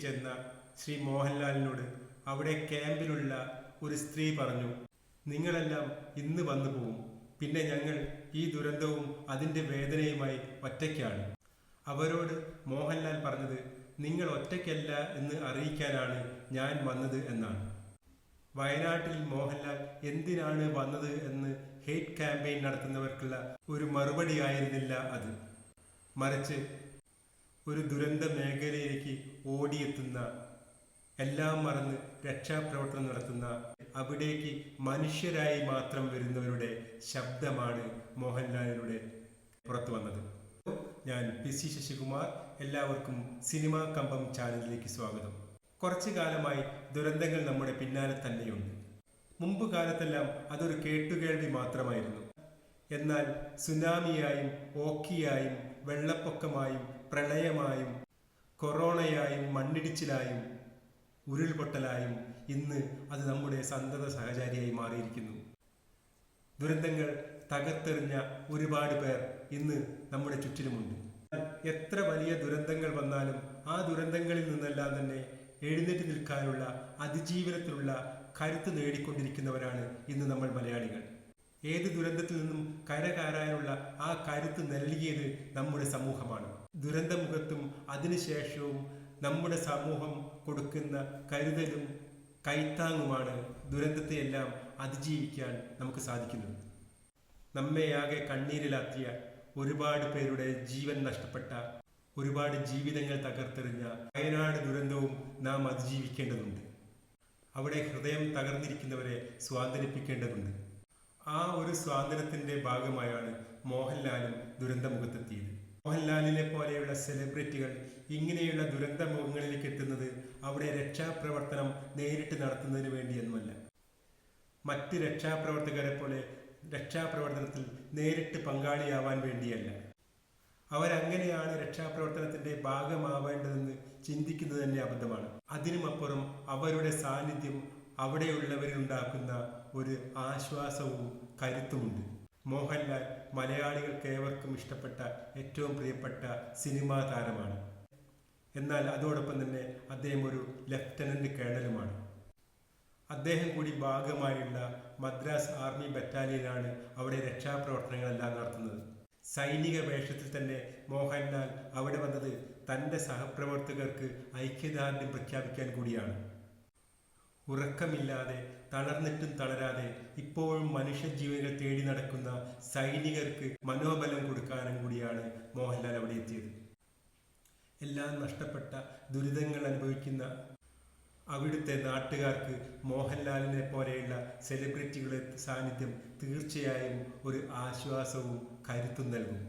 ചെന്ന ശ്രീ മോഹൻലാലിനോട് അവിടെ ക്യാമ്പിലുള്ള ഒരു സ്ത്രീ പറഞ്ഞു നിങ്ങളെല്ലാം ഇന്ന് വന്നു പോകും പിന്നെ ഞങ്ങൾ ഈ ദുരന്തവും അതിന്റെ വേദനയുമായി ഒറ്റയ്ക്കാണ്. അവരോട് മോഹൻലാൽ പറഞ്ഞത് നിങ്ങൾ ഒറ്റയ്ക്കല്ല എന്ന് അറിയിക്കാനാണ് ഞാൻ വന്നത് എന്നാണ്. വയനാട്ടിൽ മോഹൻലാൽ എന്തിനാണ് വന്നത് എന്ന് ഹെയ്റ്റ് ക്യാമ്പയിൻ നടത്തുന്നവർക്കുള്ള ഒരു മറുപടിയായിരുന്നില്ല അത്. മറിച്ച് ഒരു ദുരന്ത മേഖലയിലേക്ക് ഓടിയെത്തുന്ന എല്ലാം മറന്ന് രക്ഷാപ്രവർത്തനം നടത്തുന്ന അവിടേക്ക് മനുഷ്യരായി മാത്രം വരുന്നവരുടെ ശബ്ദമാണ് മോഹൻലാലിലൂടെ പുറത്തു വന്നത്. ഞാൻ പി സി ശശികുമാർ എല്ലാവർക്കും സിനിമാ കമ്പം ചാനലിലേക്ക് സ്വാഗതം. കുറച്ചു കാലമായി ദുരന്തങ്ങൾ നമ്മുടെ പിന്നാലെ തന്നെയുണ്ട്. മുമ്പ് കാലത്തെല്ലാം അതൊരു കേട്ടുകേൾവി മാത്രമായിരുന്നു. എന്നാൽ സുനാമിയായും ഓക്കിയായും വെള്ളപ്പൊക്കമായും പ്രളയമായും കൊറോണയായും മണ്ണിടിച്ചിലായും ഉരുൾപൊട്ടലായും ഇന്ന് അത് നമ്മുടെ സന്തത സഹചാരിയായി മാറിയിരിക്കുന്നു. ദുരന്തങ്ങൾ തകർത്തെറിഞ്ഞ ഒരുപാട് പേർ ഇന്ന് നമ്മുടെ ചുറ്റിലുമുണ്ട്. എത്ര വലിയ ദുരന്തങ്ങൾ വന്നാലും ആ ദുരന്തങ്ങളിൽ നിന്നെല്ലാം തന്നെ എഴുന്നേറ്റ് നിൽക്കാനുള്ള അതിജീവനത്തിലുള്ള കരുത്ത് നേടിക്കൊണ്ടിരിക്കുന്നവരാണ് ഇന്ന് നമ്മൾ മലയാളികൾ. ഏത് ദുരന്തത്തിൽ നിന്നും കരകയറാനുള്ള ആ കരുത്ത് നൽകിയത് നമ്മുടെ സമൂഹമാണ്. ദുരന്തമുഖത്തും അതിനുശേഷവും നമ്മുടെ സമൂഹം കൊടുക്കുന്ന കരുതലും കൈത്താങ്ങുമാണ് ദുരന്തത്തെയെല്ലാം അതിജീവിക്കാൻ നമുക്ക് സാധിക്കുന്നത്. നമ്മെയാകെ കണ്ണീരിലാത്തിയ ഒരുപാട് പേരുടെ ജീവൻ നഷ്ടപ്പെട്ട ഒരുപാട് ജീവിതങ്ങൾ തകർത്തെറിഞ്ഞ വയനാട് ദുരന്തവും നാം അതിജീവിക്കേണ്ടതുണ്ട്. അവിടെ ഹൃദയം തകർന്നിരിക്കുന്നവരെ സ്വാതന്ത്ര്യപ്പിക്കേണ്ടതുണ്ട് ആ ഒരു സ്വാതന്ത്ര്യത്തിന്റെ ഭാഗമായാണ് മോഹൻലാലും ദുരന്തമുഖത്തെത്തിയത്. മോഹൻലാലിനെ പോലെയുള്ള സെലിബ്രിറ്റികൾ ഇങ്ങനെയുള്ള ദുരന്തമുഖങ്ങളിലേക്ക് എത്തുന്നത് അവിടെ രക്ഷാപ്രവർത്തനം നേരിട്ട് നടത്തുന്നതിന് വേണ്ടിയൊന്നുമല്ല. മറ്റ് രക്ഷാപ്രവർത്തകരെ പോലെ രക്ഷാപ്രവർത്തനത്തിൽ നേരിട്ട് പങ്കാളിയാവാൻ വേണ്ടിയല്ല. അവരങ്ങനെയാണ് രക്ഷാപ്രവർത്തനത്തിന്റെ ഭാഗമാവേണ്ടതെന്ന് ചിന്തിക്കുന്നത് തന്നെ അബദ്ധമാണ്. അതിനുമപ്പുറം അവരുടെ സാന്നിധ്യം അവിടെയുള്ളവരിൽ ഉണ്ടാക്കുന്ന ഒരു ആശ്വാസവും കരുത്തുമുണ്ട്. മോഹൻലാൽ മലയാളികൾക്ക് ഏവർക്കും ഇഷ്ടപ്പെട്ട ഏറ്റവും പ്രിയപ്പെട്ട സിനിമാ താരമാണ്. എന്നാൽ അതോടൊപ്പം തന്നെ അദ്ദേഹം ഒരു ലഫ്റ്റനന്റ് കേണലുമാണ്. അദ്ദേഹം കൂടി ഭാഗമായുള്ള മദ്രാസ് ആർമി ബറ്റാലിയനാണ് അവിടെ രക്ഷാപ്രവർത്തനങ്ങളെല്ലാം നടത്തുന്നത്. സൈനിക വേഷത്തിൽ തന്നെ മോഹൻലാൽ അവിടെ വന്നത് തന്റെ സഹപ്രവർത്തകർക്ക് ഐക്യദാർഢ്യം പ്രഖ്യാപിക്കാൻ കൂടിയാണ്. ഉറക്കമില്ലാതെ തളർന്നിട്ടും തളരാതെ ഇപ്പോഴും മനുഷ്യജീവനുകൾ തേടി നടക്കുന്ന സൈനികർക്ക് മനോബലം കൊടുക്കാനും കൂടിയാണ് മോഹൻലാൽ അവിടെ എത്തിയത്. എല്ലാം നഷ്ടപ്പെട്ട ദുരിതങ്ങൾ അനുഭവിക്കുന്ന അവിടുത്തെ നാട്ടുകാർക്ക് മോഹൻലാലിനെ പോലെയുള്ള സെലിബ്രിറ്റികളുടെ സാന്നിധ്യം തീർച്ചയായും ഒരു ആശ്വാസവും കരുത്തും നൽകും.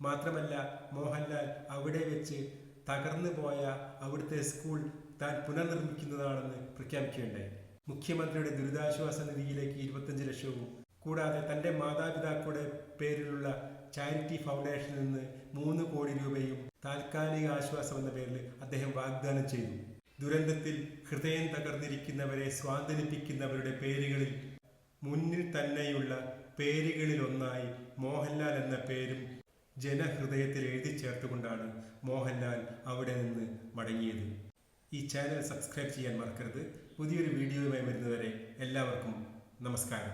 മാത്രമല്ല മോഹൻലാൽ അവിടെ വെച്ച് തകർന്നു പോയ അവിടുത്തെ സ്കൂൾ താൻ പുനർനിർമ്മിക്കുന്നതാണെന്ന് പ്രഖ്യാപിക്കുകയുണ്ടായി. മുഖ്യമന്ത്രിയുടെ ദുരിതാശ്വാസ നിധിയിലേക്ക് ഇരുപത്തഞ്ച് ലക്ഷവും കൂടാതെ തന്റെ മാതാപിതാക്കളുടെ പേരിലുള്ള ചാരിറ്റി ഫൗണ്ടേഷനിൽ നിന്ന് മൂന്ന് കോടി രൂപയും താൽക്കാലിക ആശ്വാസം എന്ന പേരിൽ അദ്ദേഹം വാഗ്ദാനം ചെയ്തു. ദുരന്തത്തിൽ ഹൃദയം തകർന്നിരിക്കുന്നവരെ സ്വാന്തനിപ്പിക്കുന്നവരുടെ പേരുകളിൽ മുന്നിൽ തന്നെയുള്ള പേരുകളിൽ ഒന്നായി മോഹൻലാൽ എന്ന പേരും ജനഹൃദയത്തിൽ എഴുതി ചേർത്തുകൊണ്ടാണ് മോഹൻലാൽ അവിടെ നിന്ന് മടങ്ങിയത്. ഈ ചാനൽ സബ്സ്ക്രൈബ് ചെയ്യാൻ മറക്കരുത്. പുതിയൊരു വീഡിയോയുമായി വരുന്നവരെ എല്ലാവർക്കും നമസ്കാരം.